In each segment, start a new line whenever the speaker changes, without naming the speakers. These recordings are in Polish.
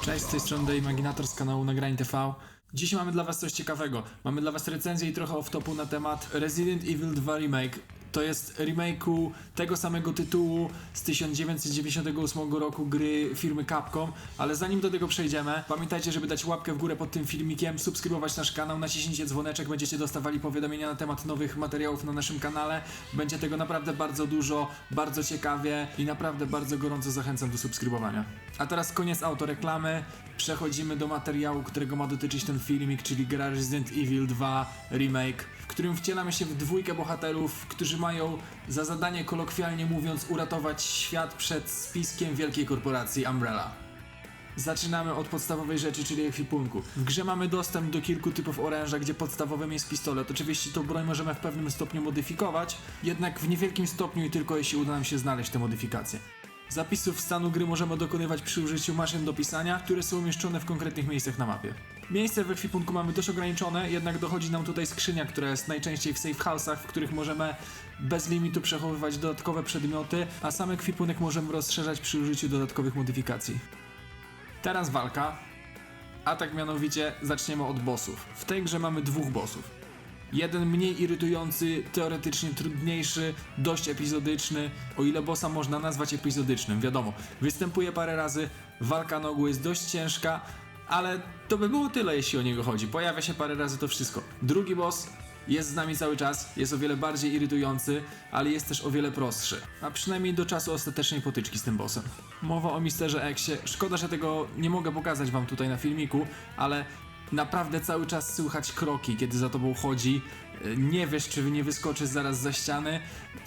Cześć, z tej strony The Imaginator z kanału Nagrań TV. Dzisiaj mamy dla was coś ciekawego. Mamy dla was recenzję i trochę off-topu na temat Resident Evil 2 Remake. To jest remake'u tego samego tytułu z 1998 roku gry firmy Capcom, ale zanim do tego przejdziemy, pamiętajcie, żeby dać łapkę w górę pod tym filmikiem, subskrybować nasz kanał, naciśnijcie dzwoneczek, będziecie dostawali powiadomienia na temat nowych materiałów na naszym kanale. Będzie tego naprawdę bardzo dużo, bardzo ciekawie i naprawdę bardzo gorąco zachęcam do subskrybowania. A teraz koniec autoreklamy. Przechodzimy do materiału, którego ma dotyczyć ten filmik, czyli gra Resident Evil 2 Remake, którym wcielamy się w dwójkę bohaterów, którzy mają za zadanie, kolokwialnie mówiąc, uratować świat przed spiskiem wielkiej korporacji Umbrella. Zaczynamy od podstawowej rzeczy, czyli ekwipunku. W grze mamy dostęp do kilku typów oręża, gdzie podstawowym jest pistolet. Oczywiście tą broń możemy w pewnym stopniu modyfikować, jednak w niewielkim stopniu i tylko jeśli uda nam się znaleźć te modyfikacje. Zapisów stanu gry możemy dokonywać przy użyciu maszyn do pisania, które są umieszczone w konkretnych miejscach na mapie. Miejsce w ekwipunku mamy dość ograniczone, jednak dochodzi nam tutaj skrzynia, która jest najczęściej w safe house'ach, w których możemy bez limitu przechowywać dodatkowe przedmioty, a sam ekwipunek możemy rozszerzać przy użyciu dodatkowych modyfikacji. Teraz walka. A tak mianowicie zaczniemy od bossów. W tej grze mamy dwóch bossów. Jeden mniej irytujący, teoretycznie trudniejszy, dość epizodyczny, o ile bossa można nazwać epizodycznym, wiadomo. Występuje parę razy, walka na ogół jest dość ciężka, ale to by było tyle, jeśli o niego chodzi. Pojawia się parę razy to wszystko. Drugi boss jest z nami cały czas, jest o wiele bardziej irytujący, ale jest też o wiele prostszy. A przynajmniej do czasu ostatecznej potyczki z tym bossem. Mowa o Misterze Exie. Szkoda, że tego nie mogę pokazać wam tutaj na filmiku, ale naprawdę cały czas słychać kroki, kiedy za tobą chodzi. E, Nie wiesz, czy nie wyskoczysz zaraz za ściany.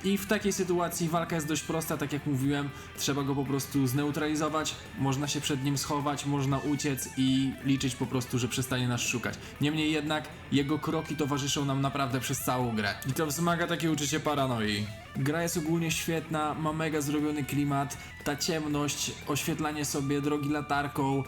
I w takiej sytuacji walka jest dość prosta, tak jak mówiłem. Trzeba go po prostu zneutralizować, można się przed nim schować, można uciec i liczyć po prostu, że przestanie nas szukać. Niemniej jednak jego kroki towarzyszą nam naprawdę przez całą grę. I to wzmaga takie uczucie paranoi. Gra jest ogólnie świetna, ma mega zrobiony klimat, ta ciemność, oświetlanie sobie drogi latarką,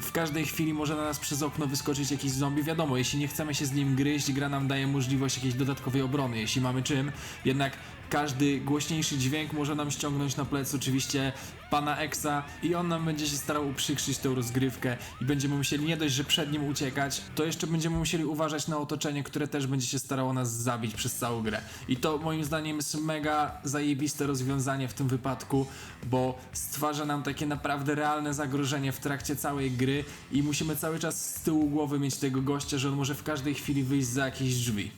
w każdej chwili może na nas przez okno wyskoczyć jakiś zombie. Wiadomo, jeśli nie chcemy się z nim gryźć, gra nam daje możliwość jakiejś dodatkowej obrony, jeśli mamy czym. Jednak każdy głośniejszy dźwięk może nam ściągnąć na plec oczywiście pana Exa i on nam będzie się starał uprzykrzyć tę rozgrywkę i będziemy musieli nie dość, że przed nim uciekać, to jeszcze będziemy musieli uważać na otoczenie, które też będzie się starało nas zabić przez całą grę. I to moim zdaniem jest mega zajebiste rozwiązanie w tym wypadku, bo stwarza nam takie naprawdę realne zagrożenie w trakcie całej gry i musimy cały czas z tyłu głowy mieć tego gościa, że on może w każdej chwili wyjść za jakieś drzwi.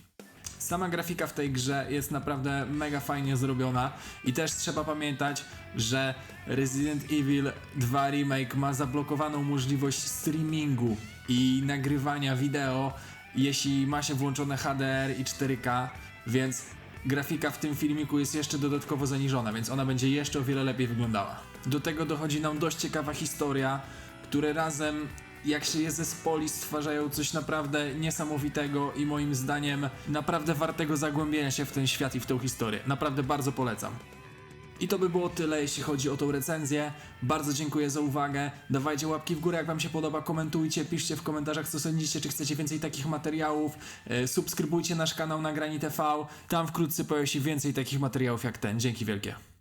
Sama grafika w tej grze jest naprawdę mega fajnie zrobiona i też trzeba pamiętać, że Resident Evil 2 Remake ma zablokowaną możliwość streamingu i nagrywania wideo, jeśli ma się włączone HDR i 4K, więc grafika w tym filmiku jest jeszcze dodatkowo zaniżona, więc ona będzie jeszcze o wiele lepiej wyglądała. Do tego dochodzi nam dość ciekawa historia, które razem jak się je zespoli, stwarzają coś naprawdę niesamowitego i moim zdaniem naprawdę wartego zagłębienia się w ten świat i w tę historię. Naprawdę bardzo polecam. I to by było tyle, jeśli chodzi o tą recenzję. Bardzo dziękuję za uwagę. Dawajcie łapki w górę, jak Wam się podoba, komentujcie, piszcie w komentarzach, co sądzicie, czy chcecie więcej takich materiałów. E, subskrybujcie nasz kanał Nagrani TV. Tam wkrótce pojawi się więcej takich materiałów jak ten. Dzięki wielkie.